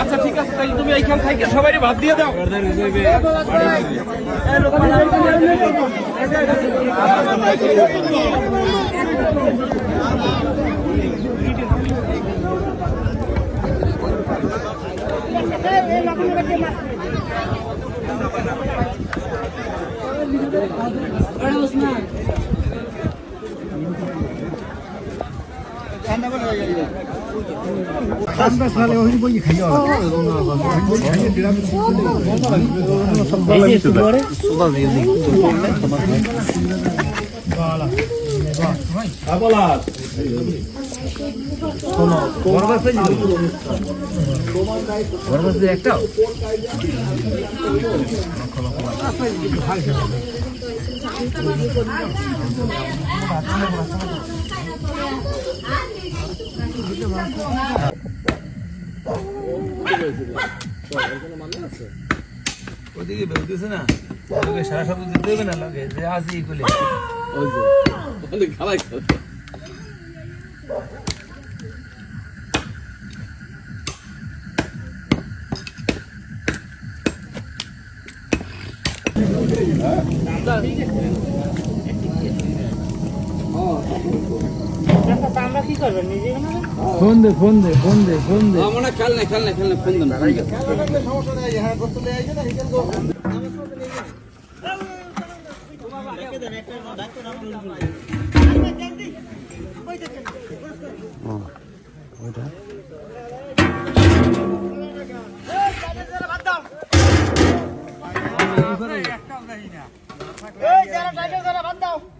আচ্ছা ঠিক আছে তাই তুমি এইখান থেকে সবাই ভাত দিয়ে দাও একটাও ওদিকে বেরোতেছে না ওদিকে সারা সব দিতে হবে না লাগে যে আছে ই করলে ফোন দে ফোন দে ফোন দে ফোন দে। আমরা খেল না খেল না খেল না। ফোন এই যারা যারা বাদ দাও আমি গাড়ি আন দিও না বাসু দিম না ওই একটা সুপাই দিছি তুই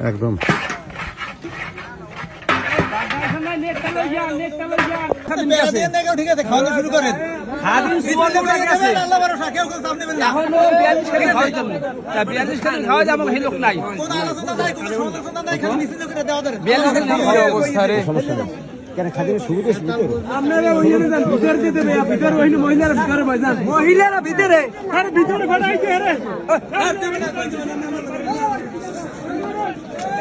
একদম। ঠিক আছে খাওয়া শুরু করেন খাদিম সুবল লোক আছে আল্লাহ ভরসা কেউ কেউ সামনে বেন এখন ও 42 কেজি খাওয়া যাবে তা 42 কেজি খাওয়া যাবে এই লোক নাই কোন আলোচনা নাই কোন সমালোচনা নাই খালি মিছিল করে দেওয়া ধরে 42 কেজি খাওয়া অবস্থা রে আপনারা ওইখানে যান ভিতর। দিতে হবে ভিতর। ওইখানে মহিলারা ভিতরে ভিতরে।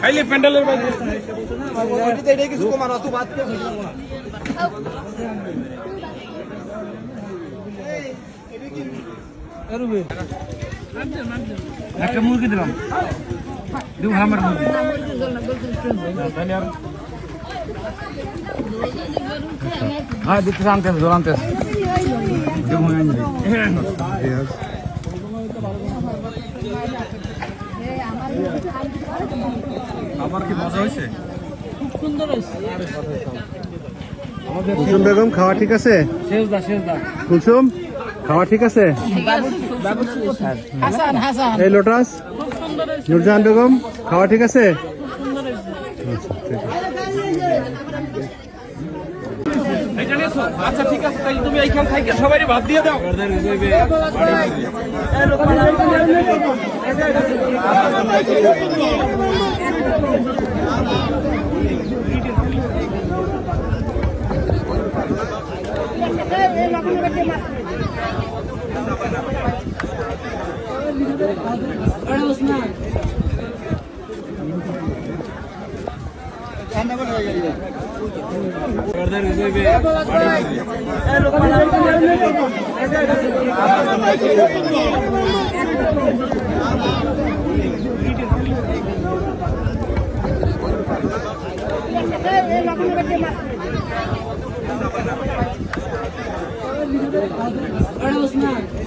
খাইলে প্যান্ডেলের বাইরে। এটা কিছু কমার অত বাদ একটা মুরগি দিলাম দু আমার মুরগি হ্যাঁ দিতে আনতে জোর আনতে আমার কি মজা হয়েছে? কুলসুম বেগম খাওয়া ঠিক আছে? কুলসুম খাওয়া ঠিক আছে? হাসান হাসান এই লোটাস নুরজাহান বেগম খাওয়া ঠিক আছে? আচ্ছা ঠিক আছে। আচ্ছা ঠিক আছে তাই তুমি এইখান থেকে সবাই ভাত দিয়ে দাও। Where was?